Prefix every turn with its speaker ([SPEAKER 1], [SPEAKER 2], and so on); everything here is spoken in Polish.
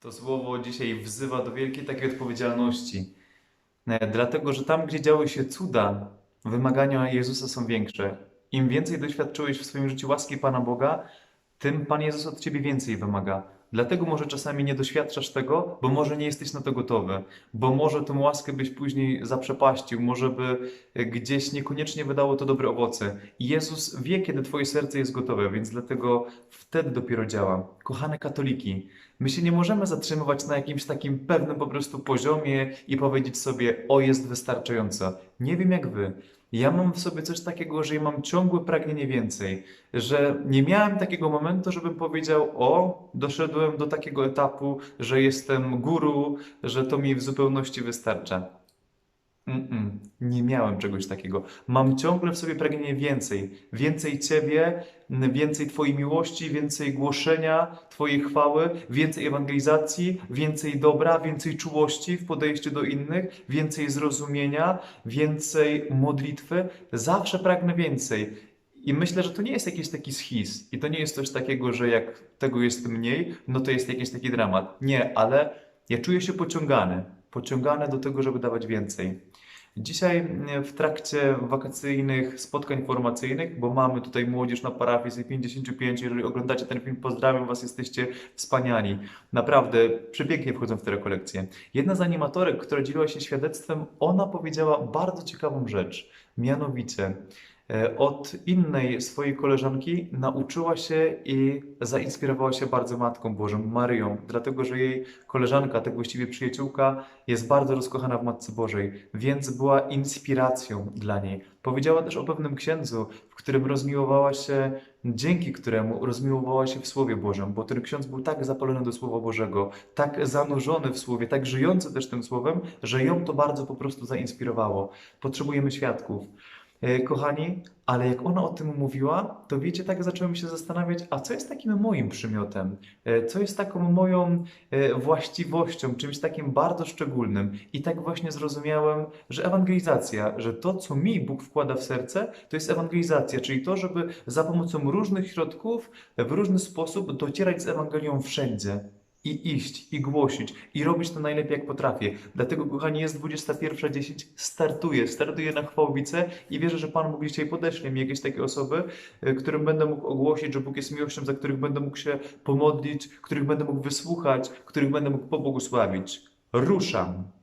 [SPEAKER 1] To słowo dzisiaj wzywa do wielkiej takiej odpowiedzialności. E, Dlatego, że tam, gdzie działy się cuda, wymagania Jezusa są większe. Im więcej doświadczyłeś w swoim życiu łaski Pana Boga, tym Pan Jezus od ciebie więcej wymaga. Dlatego może czasami nie doświadczasz tego, bo może nie jesteś na to gotowy, bo może tą łaskę byś później zaprzepaścił, może by e, gdzieś niekoniecznie wydało to dobre owoce. Jezus wie, kiedy twoje serce jest gotowe, więc dlatego wtedy dopiero działa. Kochane katoliki, my się nie możemy zatrzymywać na jakimś takim pewnym po prostu poziomie i powiedzieć sobie, o jest wystarczająco. Nie wiem jak wy. Ja mam w sobie coś takiego, że ja mam ciągłe pragnienie więcej, że nie miałem takiego momentu, żebym powiedział: O, doszedłem do takiego etapu, że jestem guru, że to mi w zupełności wystarcza. Mm-mm, nie miałem czegoś takiego. Mam ciągle w sobie pragnienie więcej. Więcej Ciebie, więcej Twojej miłości, więcej głoszenia Twojej chwały, więcej ewangelizacji, więcej dobra, więcej czułości w podejściu do innych, więcej zrozumienia, więcej modlitwy. Zawsze pragnę więcej. I myślę, że to nie jest jakiś taki schiz. I to nie jest coś takiego, że jak tego jest mniej, no to jest jakiś taki dramat. Nie, ale ja czuję się pociągany. Pociągany do tego, żeby dawać więcej. Dzisiaj mm, w trakcie wakacyjnych spotkań formacyjnych, bo mamy tutaj młodzież na parafii z 55, jeżeli oglądacie ten film, pozdrawiam Was, jesteście wspaniali. Naprawdę przepięknie wchodzą w te rekolekcje. Jedna z animatorek, która dzieliła się świadectwem, ona powiedziała bardzo ciekawą rzecz, mianowicie od innej swojej koleżanki nauczyła się i zainspirowała się bardzo Matką Bożą, Maryją, dlatego że jej koleżanka, tak właściwie przyjaciółka, jest bardzo rozkochana w Matce Bożej, więc była inspiracją dla niej. Powiedziała też o pewnym księdzu, w którym rozmiłowała się, dzięki któremu rozmiłowała się w Słowie Bożym, bo ten ksiądz był tak zapalony do Słowa Bożego, tak zanurzony w Słowie, tak żyjący też tym Słowem, że ją to bardzo po prostu zainspirowało. Potrzebujemy świadków. E, Kochani, ale jak ona o tym mówiła, to wiecie, tak zacząłem się zastanawiać, a co jest takim moim przymiotem? E, Co jest taką moją e, właściwością, czymś takim bardzo szczególnym? I tak właśnie zrozumiałem, że ewangelizacja, że to, co mi Bóg wkłada w serce, to jest ewangelizacja, czyli to, żeby za pomocą różnych środków, w różny sposób docierać z Ewangelią wszędzie. I iść, i głosić, i robić to najlepiej jak potrafię. Dlatego, kochani, jest 21.10, startuję, startuję na chwałbicę i wierzę, że Pan Bóg dzisiaj podeśle mi jakieś takie osoby, y, którym będę mógł ogłosić, że Bóg jest miłością, za których będę mógł się pomodlić, których będę mógł wysłuchać, których będę mógł pobłogosławić. Ruszam.